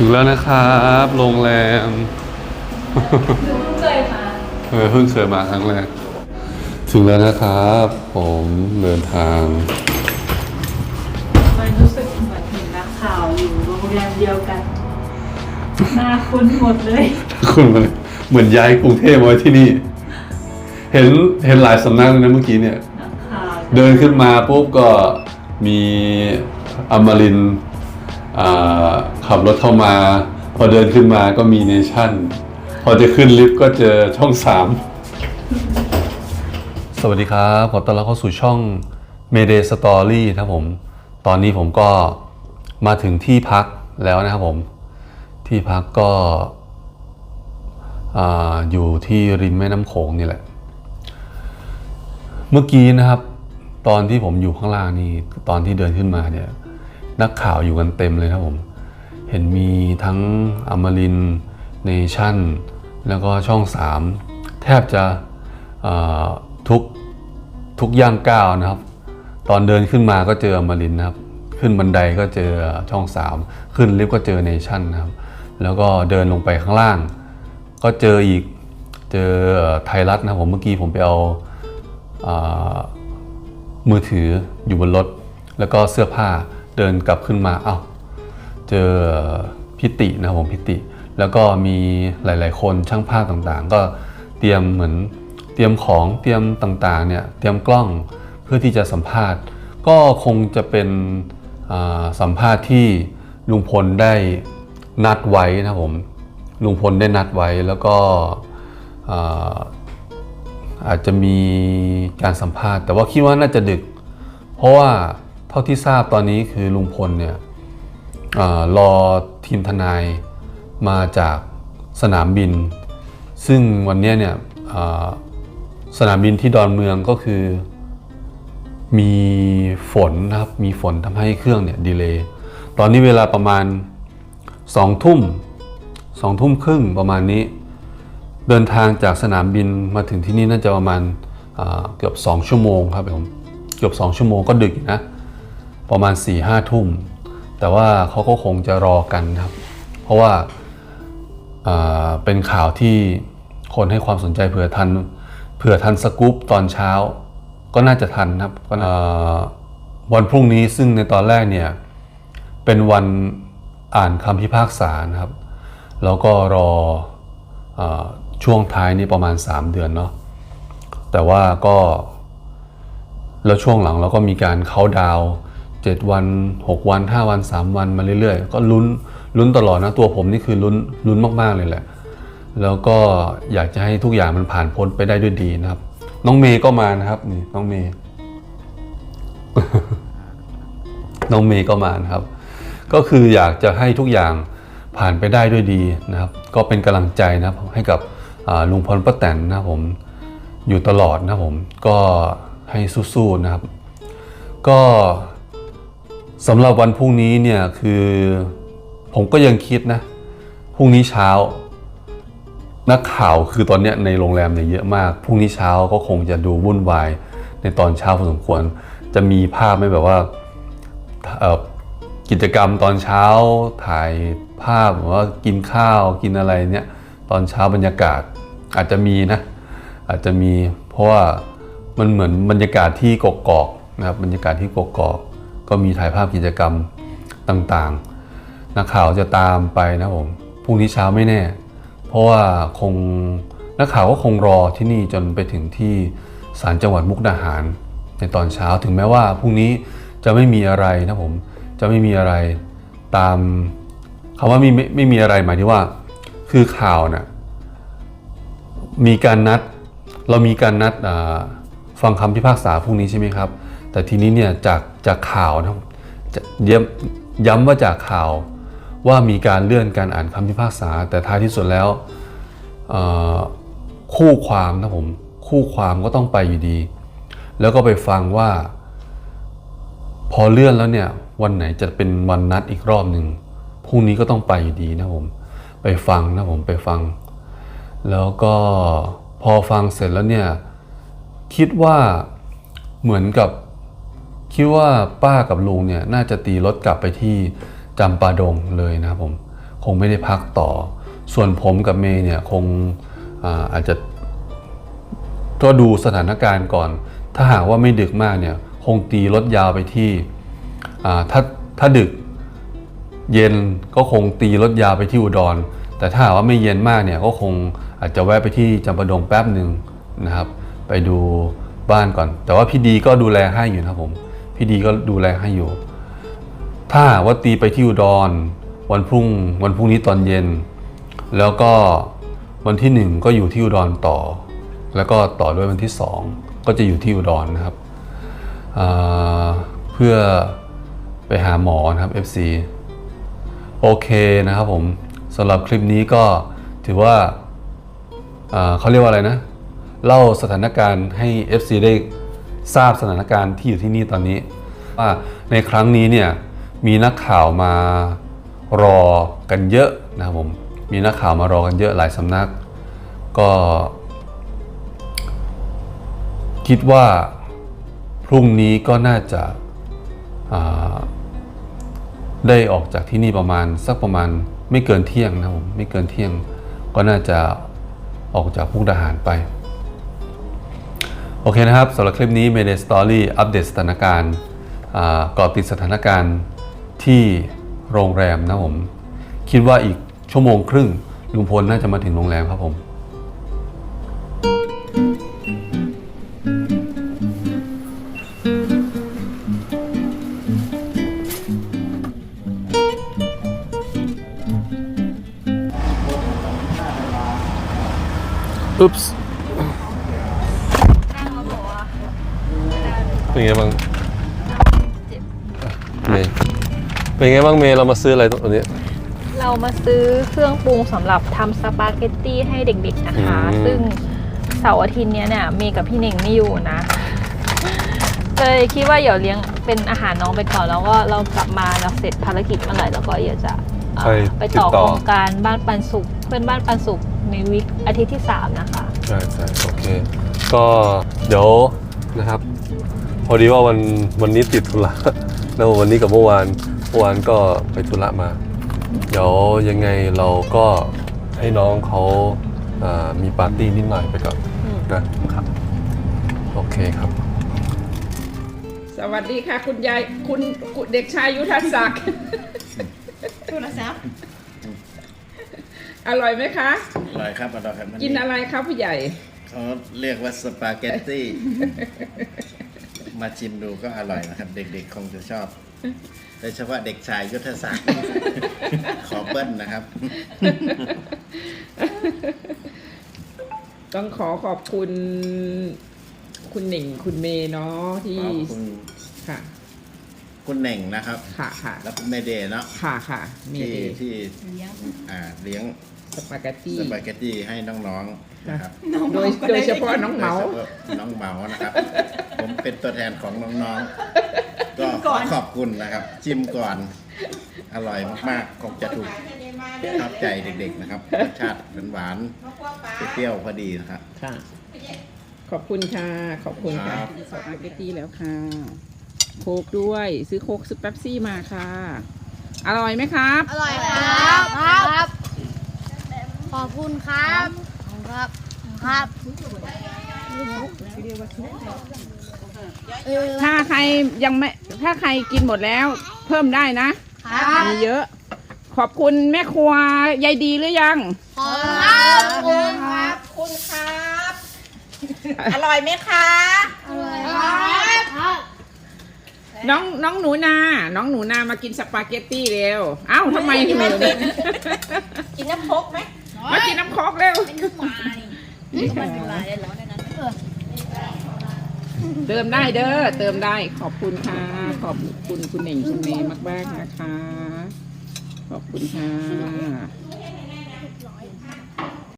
ถึงแล้วนะครับ โรงแรมเคยมาเออเพิ่งเคยมาครั้งแรก ถึงแล้วนะครับ ผมเดินทางมันรู้สึกเหมือนเห็นนักข่าวอยู่โรงแรมเดียวกันหน้าคุ้นหมดเลย คุณมันเหมือนย้ายกรุงเทพมาไว้ที่นี่ เห็นเห็นหลายสำนักเลยนะเมื่อกี้เนี่ย นักข่าวเดินขึ้นมาปุ๊บก็มีอมรินทร์อ่า ขับรถเข้ามา พอเดินขึ้นมาก็มีเนชั่น พอจะขึ้นลิฟต์ก็เจอช่องสามสวัสดีครับ ขอต้อนรับเข้าสู่ช่อง Mayday Story นะครับผม ตอนนี้ผมก็มาถึงที่พักแล้วนะครับผม ที่พักก็ออยู่ที่ริมแม่น้ำโขงนี่แหละ เมื่อกี้นะครับ ตอนที่ผมอยู่ข้างล่างนี่ ตอนที่เดินขึ้นมาเนี่ย นักข่าวอยู่กันเต็มเลยครับผม เห็นมีทั้งอมรินเนชั่น แล้วก็ช่องสามแทบจะทุกทุกย่างก้าวนะครับ ตอนเดินขึ้นมาก็เจออมรินนะครับ ขึ้นบันไดก็เจอช่องสามขึ้นลิฟต์ก็เจอเนชั่นนะครับ แล้วก็เดินลงไปข้างล่าง ก็เจออีกเจอไทยรัฐนะผมเมื่อกี้ผมไปเอาอามือถืออยู่บนรถ แล้วก็เสื้อผ้าเดินกลับขึ้นมาเอา้า เจอพิตินะครับผมพิติ แล้วก็มีหลาย ๆ คนช่างภาพต่างๆ ก็เตรียมเหมือนเตรียมของเตรียมต่างๆเนี่ยเตรียมกล้องเพื่อที่จะสัมภาษณ์ ก็คงจะเป็นสัมภาษณ์ที่ลุงพลได้นัดไว้นะครับผมลุงพลได้นัดไว้แล้วก็อาจจะมีการสัมภาษณ์ แต่ว่าคิดว่าน่าจะดึก เพราะว่าเท่าที่ทราบตอนนี้คือลุงพลเนี่ย รอทีมทนายมาจากสนามบิน ซึ่งวันนี้เนี่ยสนามบินที่ดอนเมืองก็คือ มีฝนนะครับ มีฝนทำให้เครื่องเนี่ยดีเลย์ตอนนี้เวลาประมาณ2ทุ่ม2ทุ่มครึ่งประมาณนี้ เดินทางจากสนามบินมาถึงที่นี่น่าจะประมาณเกือบ 2 ชั่วโมงครับผมเกือบ 2 ชั่วโมงก็ดึกนะ ประมาณ4ี่ห้าทุ่ม แต่ว่าเขาก็คงจะรอกันครับ เพราะว่าอ่าเป็นข่าวที่คนให้ความสนใจเผื่อทันเผื่อทันสกู๊ปตอนเช้า ก็น่าจะทันครับก็น่าอ่าวันพรุ่งนี้ซึ่งในตอนแรกเนี่ยเป็นวันอ่านคำพิพากษานะครับ แล้วก็รอเออช่วงท้ายนี่ประมาณ 3 เดือนเนาะแต่ว่าก็ แล้วช่วงหลังเราก็มีการเข้าน์ดาวน์ 7 วัน 6 วัน 5 วัน 3 วันมาเรื่อยๆ ก็ลุ้นลุ้นตลอดนะตัวผมนี่คือลุ้นลุ้นมากๆเลยแหละ แล้วก็อยากจะให้ทุกอย่างมันผ่านพ้นไปได้ด้วยดีนะครับ น้องเมย์ก็มานะครับนี่น้องเมย์น้องเมย์ก็มานะครับ ก็คืออยากจะให้ทุกอย่างผ่านไปได้ด้วยดีนะครับ ก็เป็นกำลังใจนะครับให้กับลุงพลป้าแตนนะครับผมอยู่ตลอดนะครับผมก็ให้สู้ๆนะครับ ก็ สำหรับวันพรุ่งนี้เนี่ยคือผมก็ยังคิดนะพรุ่งนี้เช้า นักข่าวคือตอนนี้ในโรงแรมเนี่ยเยอะมากพรุ่งนี้เช้าก็คงจะดูวุ่นวายในตอนเช้าพอสมควร จะมีภาพไม่แบบว่ากิจกรรมตอนเช้าถ่ายภาพหรือว่ากินข้าวกินอะไรเนี่ยตอนเช้าบรรยากาศอาจจะมีนะอาจจะมีเพราะว่ามันเหมือนบรรยากาศที่กกอกนะครับบรรยากาศที่กกอก ก็มีถ่ายภาพกิจกรรมต่างๆ นักข่าวจะตามไปนะผมพรุ่งนี้เช้าไม่แน่ เพราะว่าคงนักข่าวก็คงรอที่นี่จนไปถึงที่ศาลจังหวัดมุกดาหาร ในตอนเช้าถึงแม้ว่าพรุ่งนี้จะไม่มีอะไรนะผมจะไม่มีอะไรตามคำว่ามีไม่ไม่มีอะไรหมายถึงว่า คือข่าวน่ะมีการนัดเรามีการนัดฟังคำพิพากษาพรุ่งนี้ใช่ไหมครับ แต่ทีนี้เนี่ยจาก จากข่าวนะครับจะย้ำย้ำว่าจากข่าวว่ามีการเลื่อนการอ่านคำพิพากษา แต่ท้ายที่สุดแล้วคู่ความนะผมคู่ความก็ต้องไปอยู่ดี แล้วก็ไปฟังว่า พอเลื่อนแล้วเนี่ยวันไหนจะเป็นวันนัดอีกรอบหนึ่งพรุ่งนี้ก็ต้องไปอยู่ดีนะผมไปฟังนะผมไปฟัง แล้วก็พอฟังเสร็จแล้วเนี่ยคิดว่าเหมือนกับ คิดว่าป้ากับลุงเนี่ยน่าจะตีรถกลับไปที่จำปาดงเลยนะครับผมคงไม่ได้พักต่อ ส่วนผมกับเมย์เนี่ยคงอาอาจจะก็ดูสถานการณ์ก่อน ถ้าหากว่าไม่ดึกมากเนี่ยคงตีรถยาวไปที่ถ้าถ้าดึกเย็นก็คงตีรถยาวไปที่อุดร แต่ถ้าหากว่าไม่เย็นมากเนี่ยก็คงอาจจะแวะไปที่จำปาดงแป๊บหนึ่งนะครับ ไปดูบ้านก่อน แต่ว่าพี่ดีก็ดูแลให้อยู่นะครับผม พี่ดีก็ดูแลให้อยู่ ถ้าว่าตีไปที่อุดรวันพรุ่งวันพรุ่งนี้ตอนเย็น แล้วก็วันที่หนึ่งก็อยู่ที่อุดรต่อ แล้วก็ต่อด้วยวันที่สองก็จะอยู่ที่อุดรนะครับเพื่อไปหาหมอนะครับ FC โอเคนะครับผมสำหรับคลิปนี้ก็ถือว่าอ่าเขาเรียกว่าอะไรนะ เล่าสถานการณ์ให้ FC ได้ ทราบสถานการณ์ที่อยู่ที่นี่ตอนนี้ ว่าในครั้งนี้เนี่ยมีนักข่าวมารอกันเยอะนะครับผมมีนักข่าวมารอกันเยอะหลายสำนัก ก็ คิดว่าพรุ่งนี้ก็น่าจะาได้ออกจากที่นี่ประมาณสักประมาณไม่เกินเที่ยงนะครับผมไม่เกินเที่ยง ก็น่าจะออกจากพุกดาหารไป อเคนะครับสำหรับคลิปนี้ Mayday Story อัปเดตสถานการณ์อ่าเกาะติดสถานการณ์ที่โรงแรมนะผม คิดว่าอีกชั่วโมงครึ่งลุงพลน่าจะมาถึงโรงแรมครับผมอุ๊ปส์ เป็นไงบ้างเมย์เป็นไงบ้างเมย์เรามาซื้ออะไรตรงนี้ เรามาซื้อเครื่องปรุงสำหรับทำสปาเกตตี้ให้เด็กๆนะคะ อืม ซึ่งเสาร์อาทิตย์เนี้ยเนี่ยเมย์กับพี่เน่งไม่อยู่นะ เลยคิดว่าเดี๋ยวเลี้ยงเป็นอาหารน้องไปก่อนแล้วก็เรากลับมาเราเสร็จภารกิจเมื่อไหร่แล้วก็เดี๋ยวจะเอ่อไปต่อโครงการบ้านปันสุข เพื่อนบ้านปันสุขในวิกอาทิตย์ที่3นะคะ ใช่ใช่โอเค ก็เดี๋ยวนะครับ พอดีว่าวันวันนี้ติดธุระแล้ววันนี้กับเมื่อวานเมื่อวานก็ไปธุระมา เดี๋ยวยังไงเราก็ให้น้องเขาอ่ามีปาร์ตี้นิดหน่อยไปก่อนนะครับ โอเคครับ สวัสดีค่ะ คุณยายคุณคุณเด็กชายยุทธศักดิ์โทรศัพท์อร่อยไหมคะ อร่อยครับอร่อยครับกินอะไรครับผู้ใหญ่เขาเรียกว่าสปาเกตตี้ มาชิมดูก็อร่อยนะครับ เด็กๆคงจะชอบโดยเฉพาะเด็กชายยุทธศักดิ์ ขอเบิ้ลนะครับ ต้องขอขอบคุณ คุณหนิงคุณเมย์เนาะที่ขอบคุณค่ะ คุณเหน่งนะครับ ค่ะค่ะแล้วคุณเมเดย์เนาะค่ะค่ะเมที่ย์ที่อ่าเลี้ยง สปาเกตตี้ สปาเกตตี้ให้น้องๆนะครับโดยโดยเฉพาะน้องเหมา โดยฉพะน้องเหมานะครับ ผมเป็นตัวแทนของน้องๆ ก็ขอขอบคุณนะครับจิ้มก่อน อร่อยมากๆคงจะถูกชอบใจเด็กๆนะครับรสชาติหวานๆเปรี้ยวๆพอดีนะครับ ค่ะ ขอบคุณค่ะ ขอบคุณค่ะครับ สปาเกตตี้แล้วค่ะ โคกด้วย ซื้อโคกซื้อเป๊ปซี่มาค่ะ อร่อยไหมครับ อร่อยครับ ครับ ขอบคุณครับครับ ครับเออถ้าใครยังไม่ถ้าใครกินหมดแล้ว เพิ่มได้นะ ครับมีเยอะ ขอบคุณแม่ครัวยายดีหรือยัง ขอบคุณครับคุณครับ อร่อยไหมคะอร่อยครับครับ น้องน้องหนูนา น้องหนูนามากินสปาเกตตี้เร็ว เอ้าทำไมหิวเนี่ยกินน้ำพกไหม มากินน้ำคอกเร็ว เติมได้เด้อเติมได้ขอบคุณค่ะ ขอบคุณคุณเหน่งคุณเมย์มากๆนะคะ ขอบคุณค่ะ